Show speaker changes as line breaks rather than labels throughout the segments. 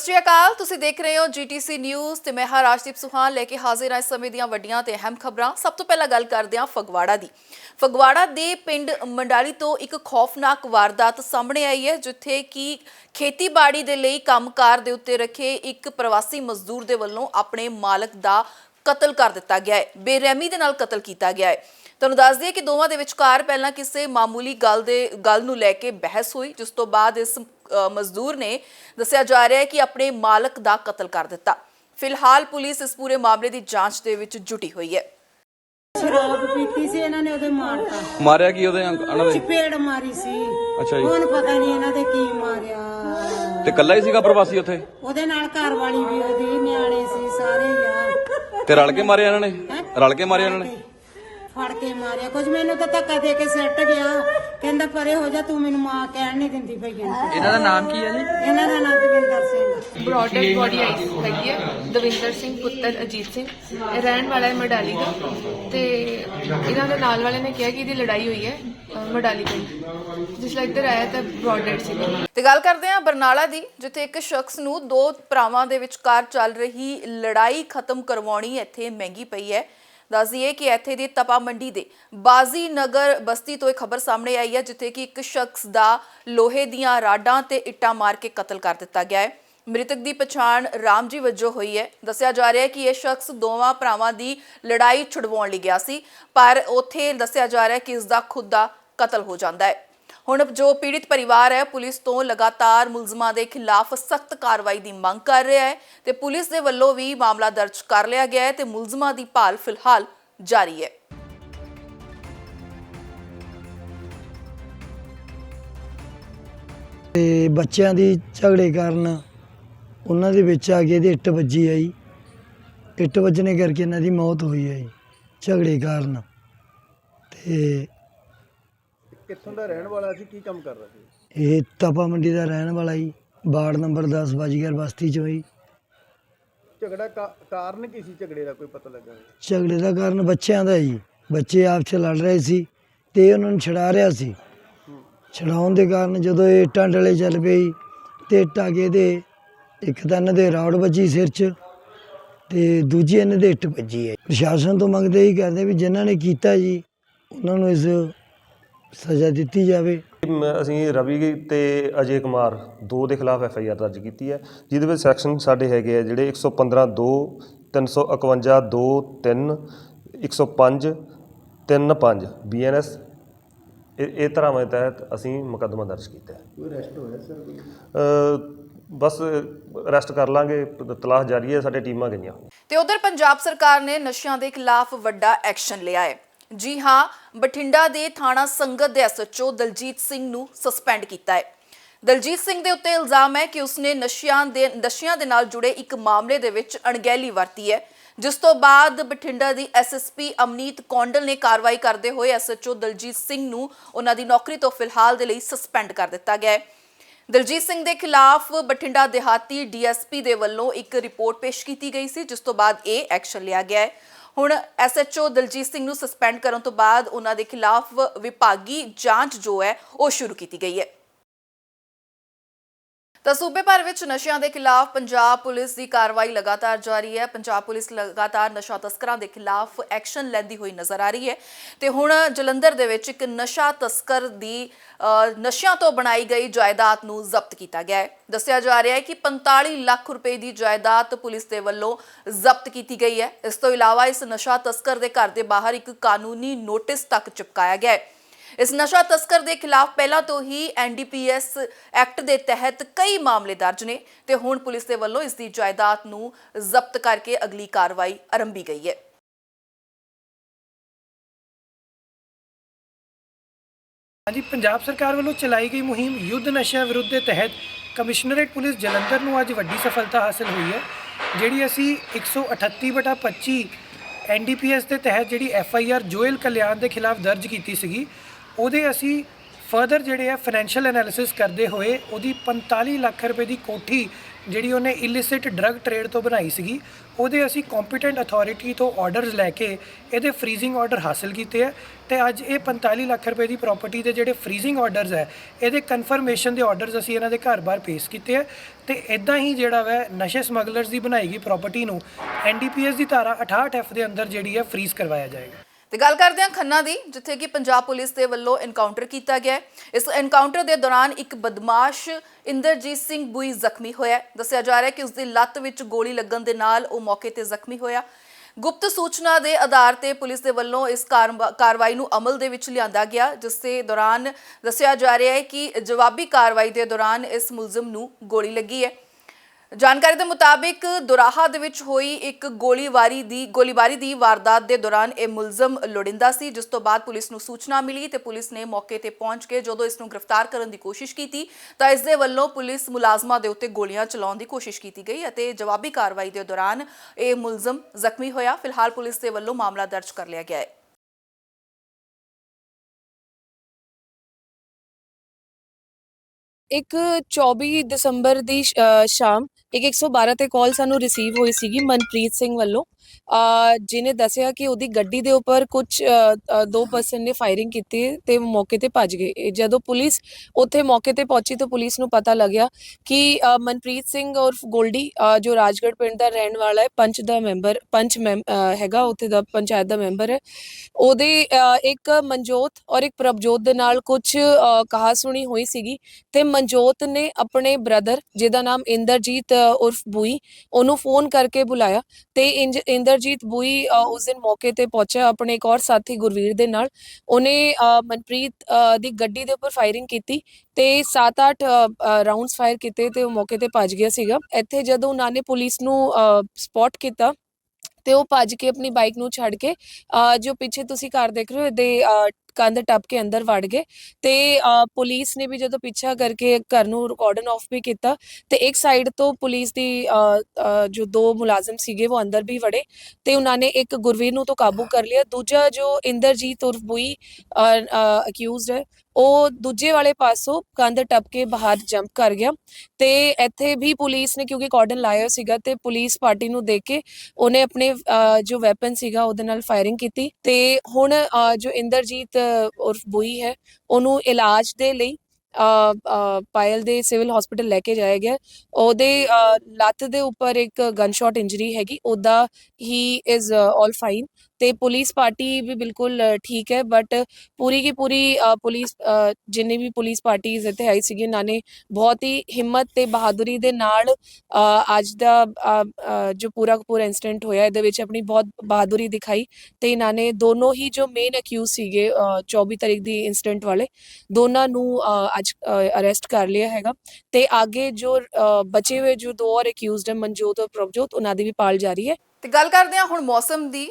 ਸ਼੍ਰੀ ਅਕਾਲ। ਤੁਸੀਂ ਦੇਖ ਰਹੇ ਹੋ GTC ਨਿਊਜ਼ ਤੇ ਮੈਂ ਹਾਂ ਰਾਜਦੀਪ ਸੁਹਾਨ। ਲੈ ਕੇ ਹਾਜ਼ਰ ਹਾਂ ਇਸ ਸਮੇਂ ਦੀਆਂ ਵੱਡੀਆਂ ਤੇ ਅਹਿਮ ਖਬਰਾਂ। ਸਭ ਤੋਂ ਪਹਿਲਾਂ ਗੱਲ ਕਰਦੇ ਹਾਂ ਫਗਵਾੜਾ ਦੀ। ਫਗਵਾੜਾ ਦੇ ਪਿੰਡ ਮੰਡਾਲੀ ਤੋਂ ਇੱਕ ਖੌਫਨਾਕ ਵਾਰਦਾਤ ਸਾਹਮਣੇ ਆਈ ਹੈ, ਜਿੱਥੇ ਕਿ ਖੇਤੀਬਾੜੀ ਦੇ ਲਈ ਕੰਮਕਾਰ ਦੇ ਉੱਤੇ ਰੱਖੇ ਇੱਕ ਪ੍ਰਵਾਸੀ ਮਜ਼ਦੂਰ ਦੇ ਵੱਲੋਂ ਆਪਣੇ ਮਾਲਕ ਦਾ ਕਤਲ ਕਰ ਦਿੱਤਾ ਗਿਆ ਹੈ। ਬੇਰਹਿਮੀ ਦੇ ਨਾਲ ਕਤਲ ਕੀਤਾ ਗਿਆ ਹੈ। ਤੁਹਾਨੂੰ ਦੱਸ ਦਈਏ ਕਿ ਦੋਵਾਂ ਦੇ ਵਿਚਕਾਰ ਪਹਿਲਾਂ ਕਿਸੇ ਮਾਮੂਲੀ ਗੱਲ ਦੇ, ਗੱਲ ਨੂੰ ਲੈ ਕੇ ਬਹਿਸ ਹੋਈ, ਜਿਸ ਤੋਂ ਬਾਅਦ ਇਸ ਮਜ਼ਦੂਰ ਨੇ ਦੱਸਿਆ ਜਾ ਰਿਹਾ ਹੈ ਕਿ ਆਪਣੇ ਮਾਲਕ ਦਾ ਕਤਲ ਕਰ ਦਿੱਤਾ। ਫਿਲਹਾਲ ਪੁਲਿਸ ਇਸ ਪੂਰੇ ਮਾਮਲੇ ਦੀ ਜਾਂਚ ਦੇ ਵਿੱਚ ਜੁਟੀ ਹੋਈ ਹੈ।
ਸ਼ਰਾਬ ਪੀਤੀ ਸੀ ਇਹਨਾਂ ਨੇ ਉਹਦੇ ਮਾਰਤਾ।
ਮਾਰਿਆ ਕੀ ਉਹਦੇ ਅੰਕ- ਉਹਨਾਂ ਦੇ?
ਚਪੇੜ ਮਾਰੀ ਸੀ।
ਅੱਛਾ ਜੀ।
ਹੁਣ ਪਤਾ ਨਹੀਂ ਇਹਨਾਂ ਦੇ ਕੀ ਮਾਰਿਆ।
ਤੇ ਕੱਲਾ ਹੀ ਸੀਗਾ ਪ੍ਰਵਾਸੀ ਉੱਥੇ?
ਉਹਦੇ ਨਾਲ ਘਰ ਵਾਲੀ ਵੀ ਉਹਦੀ ਨਿਆਣੇ ਸੀ ਸਾਰੇ ਯਾਰ
ਤੇ ਰਲ ਕੇ ਮਾਰਿਆ ਇਹਨਾਂ ਨੇ? ਰਲ ਕੇ ਮਾਰਿਆ ਇਹਨਾਂ ਨੇ?
ਫੜ ਕੇ ਮਾਰਿਆ। ਕੁਝ ਮੈਨੂੰ ਤਾਂ ਧੱਕਾ ਦੇ ਕੇ ਸੱਟ ਗਿਆ। ਕਹਿੰਦਾ ਪਰੇ ਹੋ ਜਾ ਤੂੰ ਮੈਨੂੰ ਮਾਂ ਕਹਿਣ ਨਹੀਂ ਦਿੰਦੀ ਪਈ ਇਹਨੂੰ।
ਇਹਨਾਂ ਦਾ ਨਾਮ ਕੀ ਹੈ ਜੀ?
ਇਹਨਾਂ ਦਾ ਨਾਮ ਦਵਿੰਦਰ ਸਿੰਘ
ਬ੍ਰੌਡਡ ਬੋਡੀ ਆਈ ਹੈਗੀ ਹੈ ਦਵਿੰਦਰ ਸਿੰਘ ਪੁੱਤਰ ਅਜੀਤ ਸਿੰਘ। ਇਹ ਰਹਿਣ ਵਾਲਾ ਹੈ ਮਡਾਲੀ ਦਾ। ਤੇ ਇਹਨਾਂ ਦੇ ਨਾਲ ਵਾਲੇ ਨੇ ਕਿਹਾ ਕਿ ਇਹਦੀ ਲੜਾਈ ਹੋਈ ਹੈ ਮਡਾਲੀ ਪਿੰਡ ਜਿਸ ਲਈ ਇੱਧਰ ਆਇਆ ਤਾਂ ਬ੍ਰੌਡਡ ਸੀ
ਤੇ ਗੱਲ ਕਰਦੇ ਹਾਂ ਬਰਨਾਲਾ ਦੀ ਜਿੱਥੇ ਇੱਕ ਸ਼ਖਸ ਨੂੰ ਦੋ ਭਰਾਵਾਂ ਦੇ ਵਿਚਕਾਰ ਚੱਲ ਰਹੀ ਲੜਾਈ ਖਤਮ ਕਰਵਾਉਣੀ ਇੱਥੇ ਮਹਿੰਗੀ ਪਈ ਹੈ। ਦੱਸ ਦਈਏ ਕਿ ਇੱਥੇ ਦੀ ਤਪਾ ਮੰਡੀ ਦੇ ਬਾਜ਼ੀ ਨਗਰ ਬਸਤੀ ਤੋਂ ਇਹ ਖਬਰ ਸਾਹਮਣੇ ਆਈ ਹੈ, ਜਿੱਥੇ ਕਿ ਇੱਕ ਸ਼ਖਸ ਦਾ ਲੋਹੇ ਦੀਆਂ ਰਾਡਾਂ ਤੇ ਇੱਟਾਂ ਮਾਰ ਕੇ ਕਤਲ ਕਰ ਦਿੱਤਾ ਗਿਆ ਹੈ। ਮ੍ਰਿਤਕ ਦੀ ਪਛਾਣ ਰਾਮ ਜੀ ਵਜੋਂ ਹੋਈ ਹੈ। ਦੱਸਿਆ ਜਾ ਰਿਹਾ ਹੈ ਕਿ ਇਹ ਸ਼ਖਸ ਦੋਵਾਂ ਭਰਾਵਾਂ ਦੀ ਲੜਾਈ ਛੁਡਵਾਉਣ ਲਈ ਗਿਆ ਸੀ, ਪਰ ਉੱਥੇ ਦੱਸਿਆ ਜਾ ਰਿਹਾ ਹੈ ਕਿ ਇਸ ਦਾ ਖੁਦ ਦਾ ਕਤਲ ਹੋ ਜਾਂਦਾ ਹੈ। ਹੁਣ ਜੋ ਪੀੜਿਤ ਪਰਿਵਾਰ ਹੈ, ਪੁਲਿਸ ਤੋਂ ਲਗਾਤਾਰ ਮੁਲਜ਼ਮਾਂ ਦੇ ਖਿਲਾਫ ਸਖਤ ਕਾਰਵਾਈ ਦੀ ਮੰਗ ਕਰ ਰਿਹਾ ਹੈ ਤੇ ਪੁਲਿਸ ਦੇ ਵੱਲੋਂ ਵੀ ਮਾਮਲਾ ਦਰਜ ਕਰ ਲਿਆ ਗਿਆ ਹੈ ਤੇ ਮੁਲਜ਼ਮਾਂ ਦੀ ਭਾਲ ਫਿਲਹਾਲ ਜਾਰੀ ਹੈ।
ਤੇ ਬੱਚਿਆਂ ਦੀ ਝਗੜੇ ਕਾਰਨ ਉਹਨਾਂ ਦੇ ਵਿੱਚ ਆ ਕੇ ਇਹਦੀ ਇੱਟ ਵੱਜੀ ਆਈ। ਇੱਟ ਵੱਜਣੇ ਕਰਕੇ ਇਹਨਾਂ ਦੀ ਮੌਤ ਹੋਈ ਹੈ ਜੀ ਝਗੜੇ ਕਾਰਨ। ਤੇ
ਕਿੱਥੋਂ ਦਾ ਰਹਿਣ ਵਾਲਾ ਸੀ ਕੀ ਕੰਮ ਕਰਦਾ ਸੀ?
ਇਹ ਤਪਾ ਮੰਡੀ ਦਾ ਰਹਿਣ ਵਾਲਾ ਜੀ ਵਾਰਡ ਨੰਬਰ 10 ਬਾਜੀਗਰ ਬਸਤੀ ਚ ਹੋਈ
ਝਗੜਾ ਕਾ- ਕਾਰਨ ਕੀ ਸੀ ਝਗੜੇ ਦਾ ਕੋਈ ਪਤਾ ਲੱਗਾ? ਹੋਵੇ?
ਝਗੜੇ ਦਾ ਕਾਰਨ ਬੱਚਿਆਂ ਦਾ ਜੀ। ਬੱਚੇ ਆਪਸ ਚ ਲੜ ਰਹੇ ਸੀ ਤੇ ਇਹ ਉਹਨਾਂ ਨੂੰ ਛਡਾ ਰਿਹਾ ਸੀ। ਛਡਾਉਣ ਦੇ ਕਾਰਨ ਜਦੋਂ ਇਹ ਇੱਟਾਂ ਡਲੇ ਚੱਲ ਪਈ ਤੇ ਕੇ ਇਹਦੇ ਇੱਕ ਤਾਂ ਇਹਨਾਂ ਦੇ ਰੌੜ ਵੱਜੀ ਸਿਰ 'ਚ ਤੇ ਦੂਜੀ ਇਹਨਾਂ ਦੇ ਇੱਟ ਵੱਜੀ ਹੈ। ਪ੍ਰਸ਼ਾਸਨ ਤੋਂ ਮੰਗਦੇ ਹੀ ਕਰਦੇ ਵੀ ਜਿਨ੍ਹਾਂ ਨੇ ਕੀਤਾ ਜੀ ਉਹਨਾਂ ਨੂੰ ਇਸ ਸਜ਼ਾ ਦਿੱਤੀ ਜਾਵੇ।
ਮ- ਅਸੀਂ ਰਵੀ ਤੇ ਅਜੇ ਕੁਮਾਰ ਦੋ ਦੇ ਖਿਲਾਫ ਐਫ ਆਈ ਆਰ ਦਰਜ ਕੀਤੀ ਹੈ ਜਿਹਦੇ ਵਿੱਚ ਸੈਕਸ਼ਨ ਸਾਡੇ ਹੈਗੇ ਆ ਜਿਹੜੇ 115 2 351 2 3 105 3 5 ਬੀਐਨਐਸ ਇਹ ਇਹ ਧਾਰਾਵਾਂ ਦੇ ਤਹਿਤ ਅਸੀਂ ਮੁਕੱਦਮਾ ਦਰਜ ਕੀਤਾ ਹੈ।
ਕੋਈ ਅਰੈਸਟ ਹੋਇਆ ਸਰ
ਬਸ ਅਰੈਸਟ ਕਰ ਲਾਂਗੇ ਤਲਾਸ਼ ਜਾਰੀ ਹੈ ਸਾਡੇ ਟੀਮਾਂ ਗਈਆਂ।
ਤੇ ਉਧਰ ਪੰਜਾਬ ਸਰਕਾਰ ਨੇ ਨਸ਼ਿਆਂ ਦੇ ਖਿਲਾਫ ਵੱਡਾ ਐਕਸ਼ਨ ਲਿਆ ਹੈ। ਜੀ ਹਾਂ, ਬਠਿੰਡਾ ਦੇ ਥਾਣਾ ਸੰਗਤ ਦੇ ਐਸਐਚਓ ਦਲਜੀਤ ਸਿੰਘ ਨੂੰ ਸਸਪੈਂਡ ਕੀਤਾ ਹੈ। ਦਲਜੀਤ ਸਿੰਘ ਦੇ ਉੱਤੇ ਇਲਜ਼ਾਮ ਹੈ ਕਿ ਉਸਨੇ ਨਸ਼ਿਆਂ ਦੇ ਨਸ਼ਿਆਂ ਦੇ ਨਾਲ ਜੁੜੇ ਇੱਕ ਮਾਮਲੇ ਦੇ ਵਿੱਚ ਅਣਗਹਿਲੀ ਵਰਤੀ ਹੈ, ਜਿਸ ਤੋਂ ਬਾਅਦ ਬਠਿੰਡਾ ਦੀ ਐਸਐਸਪੀ ਅਮਨੀਤ ਕੌਂਡਲ ਨੇ ਕਾਰਵਾਈ ਕਰਦੇ ਹੋਏ ਐਸਐਚਓ ਦਲਜੀਤ ਸਿੰਘ ਨੂੰ ਉਹਨਾਂ ਦੀ ਨੌਕਰੀ ਤੋਂ ਫਿਲਹਾਲ ਦੇ ਲਈ ਸਸਪੈਂਡ ਕਰ ਦਿੱਤਾ ਗਿਆ ਹੈ। ਦਲਜੀਤ ਸਿੰਘ ਦੇ ਖਿਲਾਫ ਬਠਿੰਡਾ ਦਿਹਾਤੀ ਡੀਐਸਪੀ ਦੇ ਵੱਲੋਂ ਇੱਕ ਰਿਪੋਰਟ ਪੇਸ਼ ਕੀਤੀ ਗਈ ਸੀ, ਜਿਸ ਤੋਂ ਬਾਅਦ ਇਹ ਐਕਸ਼ਨ ਲਿਆ ਗਿਆ ਹੈ। ਹੁਣ ਐਸਐਚਓ ਦਲਜੀਤ ਸਿੰਘ ਨੂੰ ਸਸਪੈਂਡ ਕਰਨ ਤੋਂ ਬਾਅਦ ਉਹਨਾਂ ਦੇ ਖਿਲਾਫ ਵਿਭਾਗੀ ਜਾਂਚ ਜੋ ਹੈ ਉਹ ਸ਼ੁਰੂ ਕੀਤੀ ਗਈ ਹੈ। ਤਾਂ ਸੂਬੇ ਭਰ ਵਿੱਚ ਨਸ਼ਿਆਂ ਦੇ ਖਿਲਾਫ ਪੰਜਾਬ ਪੁਲਿਸ ਦੀ ਕਾਰਵਾਈ ਲਗਾਤਾਰ ਜਾਰੀ ਹੈ। ਪੰਜਾਬ ਪੁਲਿਸ ਲਗਾਤਾਰ ਨਸ਼ਾ ਤਸਕਰਾਂ ਦੇ ਖਿਲਾਫ ਐਕਸ਼ਨ ਲੈਂਦੀ ਹੋਈ ਨਜ਼ਰ ਆ ਰਹੀ ਹੈ ਤੇ ਹੁਣ ਜਲੰਧਰ ਦੇ ਵਿੱਚ ਇੱਕ ਨਸ਼ਾ ਤਸਕਰ ਦੀ ਨਸ਼ਿਆਂ ਤੋਂ ਬਣਾਈ ਗਈ ਜਾਇਦਾਦ ਨੂੰ ਜ਼ਬਤ ਕੀਤਾ ਗਿਆ ਹੈ। ਦੱਸਿਆ ਜਾ ਰਿਹਾ ਹੈ ਕਿ 45 ਲੱਖ ਰੁਪਏ ਦੀ ਜਾਇਦਾਦ ਪੁਲਿਸ ਦੇ ਵੱਲੋਂ ਜ਼ਬਤ ਕੀਤੀ ਗਈ ਹੈ। ਇਸ ਤੋਂ ਇਲਾਵਾ ਇਸ ਨਸ਼ਾ ਤਸਕਰ ਦੇ ਘਰ ਦੇ ਬਾਹਰ ਇੱਕ ਕਾਨੂੰਨੀ ਨੋਟਿਸ ਤੱਕ ਚਿਪਕਾਇਆ ਗਿਆ ਹੈ। ਇਸ ਨਸ਼ਾ ਤਸਕਰ ਦੇ ਖਿਲਾਫ ਪਹਿਲਾਂ ਤੋਂ ਹੀ ਐਨਡੀਪੀਐਸ ਐਕਟ ਦੇ ਤਹਿਤ ਕਈ ਮਾਮਲੇ ਦਰਜ ਨੇ ਤੇ ਹੁਣ ਪੁਲਿਸ ਦੇ ਵੱਲੋਂ ਇਸ ਦੀ ਜਾਇਦਾਦ ਨੂੰ ਜ਼ਬਤ ਕਰਕੇ ਅਗਲੀ ਕਾਰਵਾਈ ਆਰੰਭੀ ਗਈ ਹੈ।
ਹਾਂਜੀ, ਪੰਜਾਬ ਸਰਕਾਰ ਵੱਲੋਂ ਚਲਾਈ ਗਈ ਮੁਹਿੰਮ ਯੁੱਧ ਨਸ਼ਿਆਂ ਵਿਰੁੱਧ ਦੇ ਤਹਿਤ ਕਮਿਸ਼ਨਰੇਟ ਪੁਲਿਸ ਜਲੰਧਰ ਨੂੰ ਅੱਜ ਵੱਡੀ ਸਫਲਤਾ ਹਾਸਲ ਹੋਈ ਹੈ, ਜਿਹੜੀ ਅਸੀਂ 138/25 ਐਨਡੀਪੀਐਸ ਦੇ ਤਹਿਤ ਜਿਹੜੀ ਐਫਆਈਆਰ ਜੋਇਲ ਕਲਿਆਣ ਦੇ ਖਿਲਾਫ ਦਰਜ ਕੀਤੀ ਸੀਗੀ ਉਹਦੇ ਅਸੀਂ ਫਰਦਰ ਜਿਹੜੇ ਆ ਫਾਈਨੈਂਸ਼ੀਅਲ ਐਨਾਲਿਸਿਸ ਕਰਦੇ ਹੋਏ ਉਹਦੀ 45 ਲੱਖ ਰੁਪਏ ਦੀ ਕੋਠੀ ਜਿਹੜੀ ਉਹਨੇ ਇਲਿਸਿਟ ਡਰੱਗ ਟ੍ਰੇਡ ਤੋਂ ਬਣਾਈ ਸੀਗੀ, ਉਹਦੇ ਅਸੀਂ ਕੰਪੀਟੈਂਟ ਅਥਾਰਟੀ ਤੋਂ ਆਰਡਰਸ ਲੈ ਕੇ ਇਹਦੇ ਫ੍ਰੀਜ਼ਿੰਗ ਆਰਡਰ ਹਾਸਲ ਕੀਤੇ ਹੈ ਤੇ ਅੱਜ ਇਹ 45 ਲੱਖ ਰੁਪਏ ਦੀ ਪ੍ਰਾਪਰਟੀ ਦੇ ਜਿਹੜੇ ਫ੍ਰੀਜ਼ਿੰਗ ਆਰਡਰਸ ਹੈ, ਇਹਦੇ ਕਨਫਰਮੇਸ਼ਨ ਦੇ ਆਰਡਰਸ ਅਸੀਂ ਇਹਨਾਂ ਦੇ ਘਰ-ਬਾਰ ਪੇਸ਼ ਕੀਤੇ ਹੈ ਤੇ ਇਦਾਂ ਹੀ ਜਿਹੜਾ ਵੈ ਨਸ਼ੇ ਸਮਗਲਰਸ ਦੀ ਬਣਾਈ ਗਈ ਪ੍ਰਾਪਰਟੀ ਨੂੰ ਐਨਡੀਪੀਐਸ ਦੀ ਧਾਰਾ 68 ਐਫ ਦੇ ਅੰਦਰ ਜਿਹੜੀ ਹੈ ਫ੍ਰੀਜ਼ ਕਰਵਾਇਆ ਜਾਏਗਾ।
ਤੇ ਗੱਲ ਕਰਦੇ ਹਾਂ ਖੰਨਾ ਦੀ, ਜਿੱਥੇ ਕਿ ਪੰਜਾਬ ਪੁਲਿਸ ਦੇ ਵੱਲੋਂ ਐਨਕਾਊਂਟਰ ਕੀਤਾ ਗਿਆ ਇਸ ਐਨਕਾਊਂਟਰ ਦੇ ਦੌਰਾਨ ਇੱਕ ਬਦਮਾਸ਼ ਇੰਦਰਜੀਤ ਸਿੰਘ ਬੂਈ ਜ਼ਖਮੀ ਹੋਇਆ ਦੱਸਿਆ ਜਾ ਰਿਹਾ ਹੈ ਕਿ ਉਸ ਦੀ ਲੱਤ ਵਿੱਚ ਗੋਲੀ ਲੱਗਣ ਦੇ ਨਾਲ ਉਹ ਮੌਕੇ ਤੇ ਜ਼ਖਮੀ ਹੋਇਆ। ਗੁਪਤ ਸੂਚਨਾ ਦੇ ਆਧਾਰ ਤੇ ਪੁਲਿਸ ਦੇ ਵੱਲੋਂ ਇਸ ਕਾਰਵਾ- ਕਾਰਵਾਈ ਨੂੰ ਅਮਲ ਦੇ ਵਿੱਚ ਲਿਆਂਦਾ ਗਿਆ, ਜਿਸ ਦੇ ਦੌਰਾਨ ਦੱਸਿਆ ਜਾ ਰਿਹਾ ਹੈ ਕਿ ਜਵਾਬੀ ਕਾਰਵਾਈ ਦੇ ਦੌਰਾਨ ਇਸ ਮੁਲਜ਼ਮ ਨੂੰ ਗੋਲੀ ਲੱਗੀ ਹੈ। ਜਾਣਕਾਰੀ ਦੇ ਮੁਤਾਬਿਕ ਦੁਰਾਹਾ ਦੇ ਵਿੱਚ ਹੋਈ ਇੱਕ ਗੋਲੀਬਾਰੀ ਦੀ ਗੋਲੀਬਾਰੀ ਦੀ ਵਾਰਦਾਤ ਦੇ ਦੌਰਾਨ ਇਹ ਮੁਲਜ਼ਮ ਲੋੜਿੰਦਾ ਸੀ, ਜਿਸ ਤੋਂ ਬਾਅਦ ਪੁਲਿਸ ਨੂੰ ਸੂਚਨਾ ਮਿਲੀ ਤੇ ਪੁਲਿਸ ਨੇ ਮੌਕੇ ਤੇ ਪਹੁੰਚ ਕੇ ਜਦੋਂ ਇਸ ਨੂੰ ਗ੍ਰਿਫਤਾਰ ਕਰਨ ਦੀ ਕੋਸ਼ਿਸ਼ ਕੀਤੀ, ਤਾਂ ਇਸ ਦੇ ਵੱਲੋਂ ਪੁਲਿਸ ਮੁਲਾਜ਼ਮਾਂ ਦੇ ਉੱਤੇ ਗੋਲੀਆਂ ਚਲਾਉਣ ਦੀ ਕੋਸ਼ਿਸ਼ ਕੀਤੀ ਗਈ ਅਤੇ ਜਵਾਬੀ ਕਾਰਵਾਈ ਦੇ ਦੌਰਾਨ ਇਹ ਮੁਲਜ਼ਮ ਜ਼ਖਮੀ ਹੋਇਆ। ਫਿਲਹਾਲ ਪੁਲਿਸ ਦੇ ਵੱਲੋਂ ਮਾਮਲਾ ਦਰਜ ਕਰ ਲਿਆ ਗਿਆ ਹੈ।
ਇੱਕ 24 ਦਸੰਬਰ ਦੀ ਸ਼ਾਮ ਇੱਕ 112 ਤੇ ਕਾਲ ਸਾਨੂੰ ਰਿਸੀਵ ਹੋਈ ਸੀਗੀ ਮਨਪ੍ਰੀਤ ਸਿੰਘ ਵੱਲੋਂ। ਅ, ਜਿਹਨੇ ਦੱਸਿਆ ਕਿ ਉਹਦੀ ਗੱਡੀ ਦੇ ਉੱਪਰ ਕੁਝ ਦੋ ਪਰਸਨ ਨੇ ਫਾਇਰਿੰਗ ਕੀਤੀ ਤੇ ਮੌਕੇ ਤੇ ਭੱਜ ਗਏ। ਜਦੋਂ ਪੁਲਿਸ ਉੱਥੇ ਮੌਕੇ ਤੇ ਪਹੁੰਚੀ ਤਾਂ ਪੁਲਿਸ ਨੂੰ ਪਤਾ ਲੱਗਿਆ ਕਿ ਮਨਪ੍ਰੀਤ ਸਿੰਘ ਔਰ ਗੋਲਡੀ ਜੋ ਰਾਜਗੜ੍ਹ ਪਿੰਡ ਦਾ ਰਹਿਣ ਵਾਲਾ ਹੈ ਪੰਚ ਦਾ ਮੈਂਬਰ ਪੰਚ ਮੈਂਬ- ਹੈਗਾ ਉੱਥੇ ਦਾ ਪੰਚਾਇਤ ਦਾ ਮੈਂਬਰ ਹੈ। ਉਹਦੇ ਇੱਕ ਮਨਜੋਤ ਔਰ ਇੱਕ ਪ੍ਰਭਜੋਤ ਦੇ ਨਾਲ ਕੁਝ ਕਹਾ ਸੁਣੀ ਹੋਈ ਸੀਗੀ ਤੇ ਮਨਜੋਤ ਨੇ ਆਪਣੇ ਬ੍ਰਦਰ ਜਿਹਦਾ ਨਾਮ ਇੰਦਰਜੀਤ ਉਰਫ ਬੂਈ ਉਹਨੂੰ ਫੋਨ ਕਰਕੇ ਬੁਲਾਇਆ ਤੇ ਇੰਜ- ਇੰਦਰਜੀਤ ਬੂਈ ਅ, ਉਸ ਦਿਨ ਮੌਕੇ ਤੇ ਪਹੁੰਚਿਆ ਆਪਣੇ ਇੱਕ ਹੋਰ ਸਾਥੀ ਗੁਰਵੀਰ ਦੇ ਨਾਲ। ਉਹਨੇ ਅ, ਮਨਪ੍ਰੀਤ ਅ, ਦੀ ਗੱਡੀ ਦੇ ਉੱਪਰ ਫਾਇਰਿੰਗ ਕੀਤੀ ਤੇ 7-8 ਰਾਉਂਡਸ ਫਾਇਰ ਕੀਤੇ ਤੇ ਉਹ ਮੌਕੇ ਤੇ ਭੱਜ ਗਿਆ ਸੀਗਾ। ਇੱਥੇ ਜਦੋਂ ਉਹਨਾਂ ਨੇ ਪੁਲਿਸ ਨੂੰ ਸਪੌਟ ਕੀਤਾ ਤੇ ਉਹ ਭੱਜ ਕੇ ਆਪਣੀ ਬਾਈਕ ਨੂੰ ਛੱਡ ਕੇ ਅ, ਜੋ ਪਿੱਛੇ ਤੁਸੀਂ ਘਰ ਦੇਖ ਰਹੇ ਹੋ ਇਹਦੇ ਕੰਧ ਟੱਪ ਕੇ ਅੰਦਰ ਵੜ ਗਏ ਤੇ ਪੁਲਿਸ ਨੇ ਵੀ ਜਦੋਂ ਪਿੱਛਾ ਕਰਕੇ ਘਰ ਨੂੰ ਰਿਕਾਰਡਨ ਆਫ ਵੀ ਕੀਤਾ ਤੇ ਇੱਕ ਸਾਈਡ ਤੋਂ ਪੁਲਿਸ ਦੀ ਜੋ ਦੋ ਮੁਲਾਜ਼ਮ ਸੀਗੇ ਉਹ ਅੰਦਰ ਵੀ ਵੜੇ ਤੇ ਉਹਨਾਂ ਨੇ ਇੱਕ ਗੁਰਵੀਰ ਨੂੰ ਤੋਂ ਕਾਬੂ ਕਰ ਲਿਆ। ਦੂਜਾ ਜੋ ਇੰਦਰਜੀਤ ਉਰਫ ਬੁਈ ਅਕਿਊਜ਼ਡ ਹੈ, ਉਹ ਦੂਜੇ ਵਾਲੇ ਪਾਸੋਂ ਕੰਧ ਟੱਪ ਕੇ ਬਾਹਰ ਜੰਪ ਕਰ ਗਿਆ ਤੇ ਇੱਥੇ ਵੀ ਪੁਲਿਸ ਨੇ ਕਿਉਂਕਿ ਕਾਰਡਨ ਲਾਇਆ ਸੀਗਾ ਤੇ ਪੁਲਿਸ ਪਾਰਟੀ ਨੂੰ ਦੇਖ ਕੇ ਉਹਨੇ ਆਪਣੇ ਜੋ ਵੈਪਨ ਸੀਗਾ ਉਹਦੇ ਨਾਲ ਫਾਇਰਿੰਗ ਕੀਤੀ ਤੇ ਹੁਣ ਜੋ ਇੰਦਰਜੀਤ ਉਰਫ ਬੁਈ ਹੈ ਉਹਨੂੰ ਇਲਾਜ ਦੇ ਲਈ ਅ, ਅ, ਪਾਇਲ ਦੇ ਸਿਵਲ ਹਸਪੀਟਲ ਲੈ ਕੇ ਜਾਇਆ ਗਿਆ। ਉਹਦੇ ਅ, ਲੱਤ ਦੇ ਉੱਪਰ ਇੱਕ ਗਨ ਸ਼ਾਟ ਇੰਜਰੀ ਹੈਗੀ ਉਹਦਾ ਹੀ ਇਜ਼ ਆਲ ਫਾਈਨ ਤੇ ਪੁਲਿਸ ਪਾਰਟੀ ਵੀ ਬਿਲਕੁਲ ਠੀਕ ਹੈ but Puri Ki Puri police ਅ, ਜਿੰਨੀ ਵੀ ਪੁਲਿਸ ਪਾਰਟੀਆਂ ਇੱਥੇ ਆਈ ਸੀਗੀ ਇਹਨਾਂ ਨੇ ਬਹੁਤ ਹੀ ਹਿੰਮਤ ਤੇ ਬਹਾਦਰੀ ਦੇ ਨਾਲ ਅੱਜ ਦਾ ਜੋ ਪੂਰਾ ਪੂਰਾ ਇਨਸੀਡੈਂਟ ਹੋਇਆ ਇਹਦੇ ਵਿੱਚ ਆਪਣੀ ਬਹੁਤ ਬਹਾਦਰੀ ਦਿਖਾਈ ਤੇ ਇਹਨਾਂ ਨੇ ਦੋਨੋਂ ਹੀ ਜੋ ਮੇਨ ਅਕਿਊਜ਼ ਸੀਗੇ ਅ, 24 ਤਾਰੀਖ ਦੀ ਇਨਸੀਡੈਂਟ ਵਾਲੇ ਦੋਨਾਂ ਨੂੰ ਅੱਜ ਅਰੈਸਟ ਕਰ ਲਿਆ ਹੈਗਾ ਤੇ ਅੱਗੇ ਜੋ ਬਚੇ ਹੋਏ ਜੋ ਦੋ ਔਰ ਅਕਿਊਜ਼ਡ ਮਨਜੋਤ ਔਰ ਪ੍ਰਭਜੋਤ ਉਹਨਾਂ ਦੀ ਵੀ ਪਾਲ ਜਾਰੀ ਹੈ।
ਤੇ ਗੱਲ ਕਰਦੇ ਹਾਂ ਹੁਣ ਮੌਸਮ ਦੀ।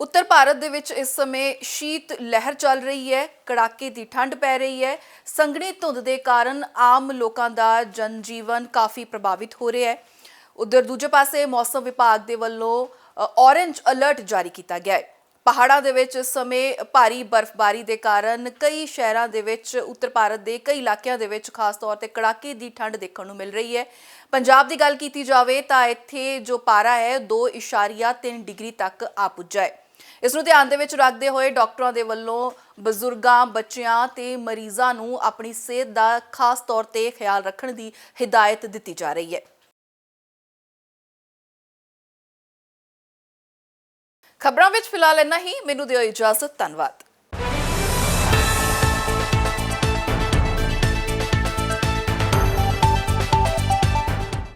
ਉੱਤਰ ਭਾਰਤ ਦੇ ਵਿੱਚ ਇਸ ਸਮੇਂ ਸ਼ੀਤ ਲਹਿਰ ਚੱਲ ਰਹੀ ਹੈ, ਕੜਾਕੇ ਦੀ ਠੰਡ ਪੈ ਰਹੀ ਹੈ। ਸੰਘਣੀ ਧੁੰਦ ਦੇ ਕਾਰਨ ਆਮ ਲੋਕਾਂ ਦਾ ਜਨਜੀਵਨ ਕਾਫੀ ਪ੍ਰਭਾਵਿਤ ਹੋ ਰਿਹਾ ਹੈ। ਉਧਰ ਦੂਜੇ ਪਾਸੇ ਮੌਸਮ ਵਿਭਾਗ ਦੇ ਵੱਲੋਂ ਔਰੇਂਜ ਅਲਰਟ ਜਾਰੀ ਕੀਤਾ ਗਿਆ ਹੈ। ਪਹਾੜਾਂ ਦੇ ਵਿੱਚ ਇਸ ਸਮੇਂ ਭਾਰੀ ਬਰਫ਼ਬਾਰੀ ਦੇ ਕਾਰਨ ਕਈ ਸ਼ਹਿਰਾਂ ਦੇ ਵਿੱਚ, ਉੱਤਰ ਭਾਰਤ ਦੇ ਕਈ ਇਲਾਕਿਆਂ ਦੇ ਵਿੱਚ ਖਾਸ ਤੌਰ ਤੇ ਕੜਾਕੇ ਦੀ ਠੰਡ ਦੇਖਣ ਨੂੰ ਮਿਲ ਰਹੀ ਹੈ। ਪੰਜਾਬ ਦੀ ਗੱਲ ਕੀਤੀ ਜਾਵੇ ਤਾਂ ਇੱਥੇ ਜੋ ਪਾਰਾ ਹੈ 2.3 ਡਿਗਰੀ ਤੱਕ ਆ ਪੁੱਜਾ ਹੈ। ਇਸ ਨੂੰ ਧਿਆਨ ਦੇ ਵਿੱਚ ਰੱਖਦੇ ਹੋਏ ਡਾਕਟਰਾਂ ਦੇ ਵੱਲੋਂ ਬਜ਼ੁਰਗਾਂ, ਬੱਚਿਆਂ ਤੇ ਮਰੀਜ਼ਾਂ ਨੂੰ ਆਪਣੀ ਸਿਹਤ ਦਾ ਖਾਸ ਤੌਰ ਤੇ ਖਿਆਲ ਰੱਖਣ ਦੀ ਹਦਾਇਤ ਦਿੱਤੀ ਜਾ ਰਹੀ ਹੈ। ਖਬਰਾਂ ਵਿੱਚ ਫਿਲਹਾਲ ਇੰਨਾ ਹੀ। ਮੈਨੂੰ ਦਿਓ ਇਜਾਜ਼ਤ। ਧੰਨਵਾਦ।